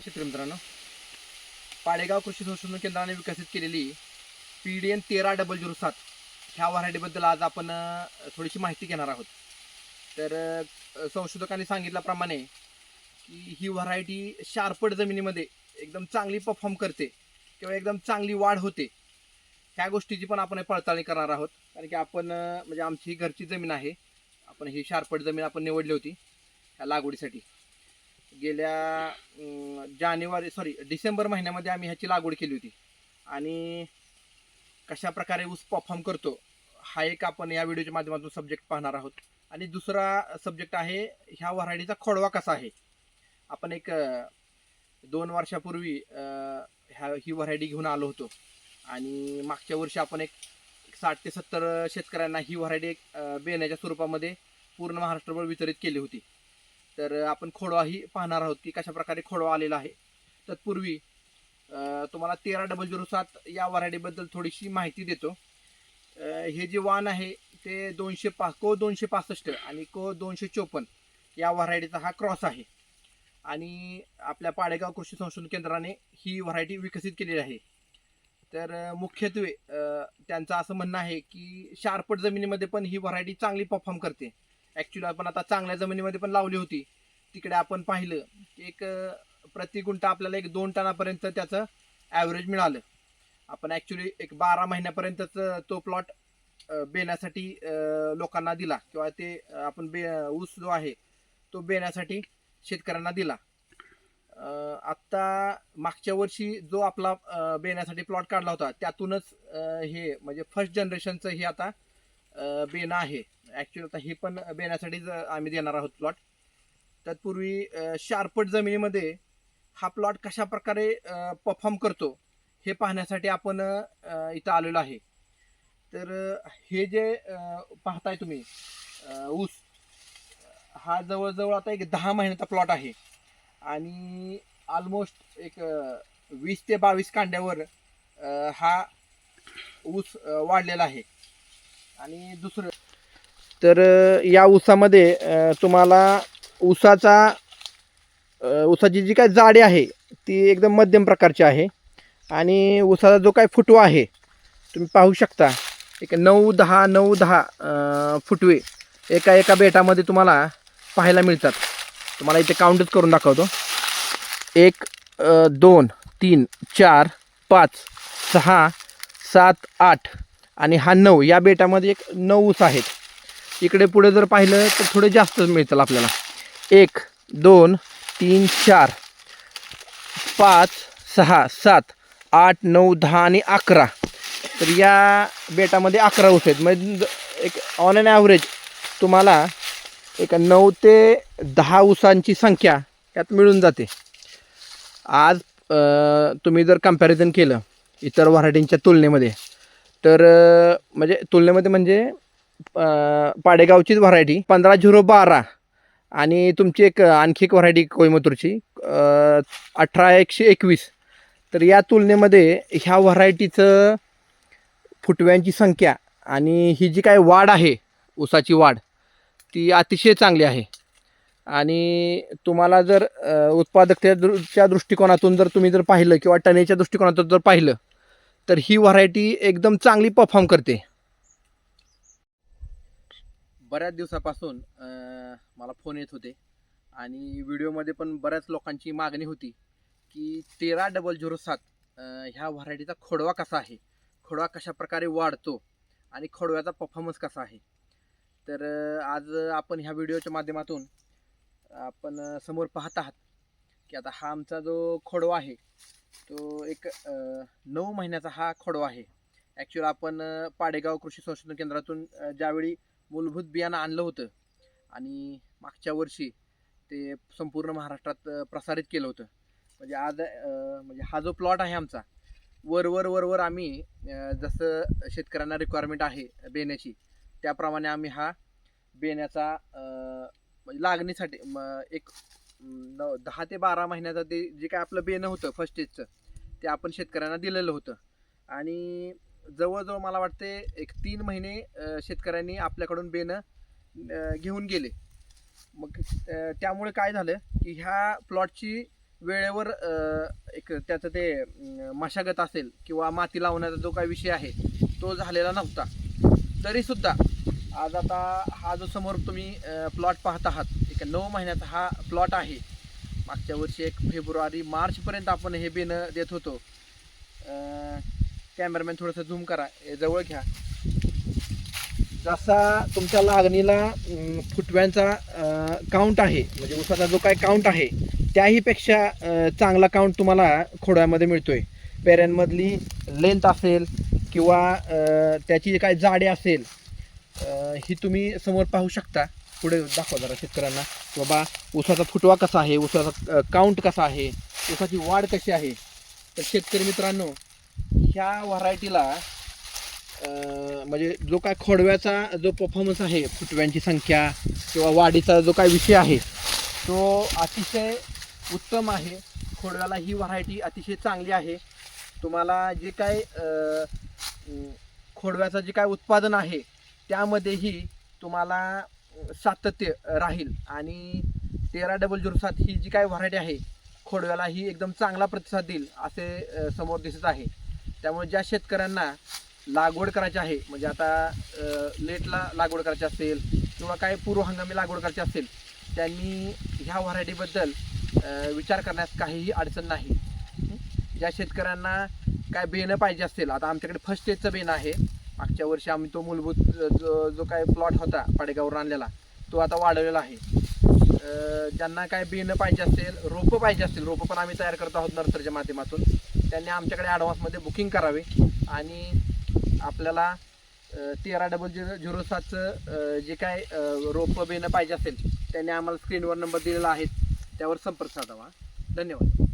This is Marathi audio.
शेतकरी मित्रांनो. पाडेगाव कृषी संशोधन केंद्राने विकसित केलेली पी डी एन तेरा डबल झिरो सात ह्या व्हरायटीबद्दल आज आपण थोडीशी माहिती घेणार आहोत. तर संशोधकांनी सांगितल्याप्रमाणे की ही व्हरायटी शारपट जमिनीमध्ये एकदम चांगली परफॉर्म करते किंवा एकदम चांगली वाढ होते. ह्या गोष्टीची पण आपण पडताळणी करणार आहोत. कारण की आपण म्हणजे आमची ही घरची जमीन आहे. आपण ही शारपट जमीन आपण निवडली होती ह्या लागवडीसाठी. गेल्या जानेवारी सॉरी डिसेंबर महिन्यामध्ये आम्ही ह्याची लागवड केली होती. आणि कशा प्रकारे ऊस परफॉर्म करतो हा एक आपण या व्हिडिओच्या माध्यमातून सब्जेक्ट पाहणार आहोत. आणि दुसरा सब्जेक्ट आहे ह्या व्हरायटीचा खोडवा कसा आहे? आपण एक दोन वर्षापूर्वी ह्या ही व्हरायटी घेऊन आलो होतो. आणि मागच्या वर्षी आपण एक साठ ते सत्तर शेतकऱ्यांना ही व्हरायटी एक बेण्याच्या स्वरूपामध्ये पूर्ण महाराष्ट्रभर वितरित केली होती. तर आपण खोडवाही पाहणार आहोत की कशा प्रकारे खोडवा आलेला आहे. तत्पूर्वी तुम्हाला तेरा डबल झिरो सात या व्हरायटीबद्दल थोडीशी माहिती देतो. हे जे वाण आहे ते दोनशे पा को दोनशे पासष्ट आणि को दोनशे चोपन्न या व्हरायटीचा हा क्रॉस आहे. आणि आपल्या पाडेगाव कृषी संशोधन केंद्राने ही व्हरायटी विकसित केलेली आहे. तर मुख्यत्वे त्यांचं असं म्हणणं आहे की शारपट जमिनीमध्ये पण ही व्हरायटी चांगली परफॉर्म करते. ॲक्च्युली आपण आता चांगल्या जमिनीमध्ये पण लावली होती. तिकडे आपण पाहिलं की एक प्रति गुंठा आपल्याला एक दोन टनापर्यंत त्याचं ॲव्हरेज मिळालं. आपण ॲक्च्युली एक बारा महिन्यापर्यंतच तो प्लॉट बेण्यासाठी लोकांना दिला किंवा ते आपण बे ऊस जो आहे तो बेण्यासाठी शेतकऱ्यांना दिला. आत्ता मागच्या वर्षी जो आपला बेण्यासाठी प्लॉट काढला होता त्यातूनच हे म्हणजे फर्स्ट जनरेशनचं हे आता बेणं आहे. ॲक्च्युली आता हे पण बेण्यासाठीच आम्ही देणार आहोत प्लॉट तत्पूर्वी शारपट जमिनीमध्ये हा प्लॉट कशा प्रकारे परफॉर्म करतो हे पाहण्यासाठी आपण इथं आलेलो आहे. तर हे जे पाहताय तुम्ही ऊस हा जवळजवळ आता एक दहा महिन्याचा प्लॉट आहे. आणि ऑलमोस्ट एक वीस ते बावीस कांड्यावर हा ऊस वाढलेला आहे. आणि दुसरं तर या ऊसामध्ये तुम्हाला ऊसाचा ऊसाची जी काय जाडी आहे ती एकदम मध्यम प्रकारची आहे. आणि ऊसाचा जो काय फुटवा आहे तुम्ही पाहू शकता एक नऊ दहा नऊ दहा फुटवे एका एका बेटामध्ये तुम्हाला पाहायला मिळतात. तुम्हाला इथे काउंटच करून दाखवतो. एक दोन तीन चार पाच सहा सात आठ आणि हा नऊ या बेटामध्ये एक नऊ ऊस आहेत. इकडे पुढे जर पाहिलं तर थोडे जास्तच मिळतील आपल्याला. एक दोन तीन चार पाच सहा सात आठ नऊ दहा आणि अकरा. तर या बेटामध्ये अकरा ऊस आहेत. म्हणजे एक ऑन अन ॲव्हरेज तुम्हाला एक नऊ ते दहा ऊसांची संख्या यात मिळून जाते. आज तुम्ही जर कंपॅरिझन केलं इतर व्हरायटींच्या तुलनेमध्ये तर म्हणजे तुलनेमध्ये म्हणजे पाडेगावचीच व्हरायटी पंधरा झिरो बारा. आणि तुमची एक आणखी एक व्हरायटी कोईमतूरची. अठरा एकशे एकवीस. तर या तुलनेमध्ये ह्या व्हरायटीचं फुटव्यांची संख्या आणि ही जी काय वाढ आहे ऊसाची वाढ ती अतिशय चांगली आहे. आणि तुम्हाला जर उत्पादकतेच्या दृष्टिकोनातून जर तुम्ही जर पाहिलं किंवा टनेच्या दृष्टिकोनातून जर पाहिलं तर ही व्हरायटी एकदम चांगली परफॉर्म करते. बऱ्याच दिवसापासून मला फोन येत होते. आणि व्हिडिओमध्ये पण बऱ्याच लोकांची मागणी होती की तेरा डबल झिरो सात ह्या व्हरायटीचा खोडवा कसा आहे? खोडवा कशा प्रकारे वाढतो? आणि खोडव्याचा परफॉर्मन्स कसा आहे? तर आज आपण ह्या व्हिडिओच्या माध्यमातून आपण समोर पाहत आहात की आता हा आमचा जो खोडवा आहे तो एक नऊ महिन्याचा हा खोडवा आहे. ॲक्च्युअल आपण पाडेगाव कृषी संशोधन केंद्रातून ज्यावेळी मूलभूत बियाणं आणलं होतं. आणि मागच्या वर्षी ते संपूर्ण महाराष्ट्रात प्रसारित केलं होतं. म्हणजे आज म्हणजे हा जो प्लॉट आहे आमचा वर वर वर वर आम्ही जसं शेतकऱ्यांना रिक्वायरमेंट आहे बेण्याची त्याप्रमाणे आम्ही हा बेण्याचा म्हणजे लागणीसाठी एक नऊ- दहा ते बारा महिन्याचं ते जे काय आपलं बेणं होतं फर्स्ट स्टेजचं ते आपण शेतकऱ्यांना दिलेलं होतं. आणि जवळजवळ मला वाटते एक तीन महिने शेतकऱ्यांनी आपल्याकडून बेनं घेऊन गेले. मग त्यामुळे काय झालं की ह्या प्लॉटची वेळेवर एक त्याचं ते मशागत असेल किंवा माती लावण्याचा जो काही विषय आहे तो झालेला नव्हता. तरीसुद्धा आज आता हा जो समोर तुम्ही प्लॉट पाहत आहात एक नऊ महिन्याचा हा प्लॉट आहे. मागच्या वर्षी एक फेब्रुवारी मार्चपर्यंत आपण हे बेनं देत होतो. कॅमेरामॅन थोडंसं झूम करा जवळ घ्या. जसा तुमच्या लागणीला फुटव्यांचा काउंट आहे म्हणजे उसाचा जो काय काउंट आहे त्याहीपेक्षा चांगला काउंट तुम्हाला खोड्यामध्ये मिळतोय. पेऱ्यांमधली लेंथ असेल किंवा त्याची काय जाडी असेल ही तुम्ही समोर पाहू शकता. पुढे दाखवा जरा शेतकऱ्यांना की बाबा उसाचा फुटवा कसा आहे उसाचा काउंट कसा आहे उसाची वाढ कशी आहे. तर शेतकरी मित्रांनो ह्या व्हरायटीला म्हणजे जो काय खोडव्याचा जो परफॉर्मन्स आहे फुटव्यांची संख्या किंवा वाढीचा जो काय विषय आहे तो अतिशय उत्तम आहे. खोडव्याला ही व्हरायटी अतिशय चांगली आहे. तुम्हाला जे काय खोडव्याचं जे काय उत्पादन आहे त्यामध्येही तुम्हाला सातत्य राहील. आणि तेरा डबल झिरो सात ही जी काय व्हरायटी आहे खोडव्याला ही एकदम चांगला प्रतिसाद देईल असे समोर दिसत आहे. त्यामुळे ज्या शेतकऱ्यांना लागवड करायची आहे म्हणजे आता लेटला लागवड करायची असेल किंवा काही पूर्व हंगामी लागवड करायची असेल त्यांनी ह्या व्हरायटीबद्दल विचार करण्यास काहीही अडचण नाही. ज्या शेतकऱ्यांना काय बेणं पाहिजे असेल आता आमच्याकडे फर्स्ट स्टेजचं बेणं आहे. मागच्या वर्षी आम्ही तो मूलभूत जो जो काय प्लॉट होता पाडेगावरून आणलेला तो आता वाढवलेला आहे. ज्यांना काय बेणं पाहिजे असेल रोपं पाहिजे असतील रोपं पण आम्ही तयार करत आहोत नर्सरीच्या माध्यमातून. त्यांनी आमच्याकडे ॲडव्हान्समध्ये बुकिंग करावे. आणि आपल्याला तेरा डबल झिरो झिरो सातचं जे काय रोपं बेणं पाहिजे असेल त्यांनी आम्हाला स्क्रीनवर नंबर दिलेला आहे. त्यावर संपर्क साधावा. धन्यवाद.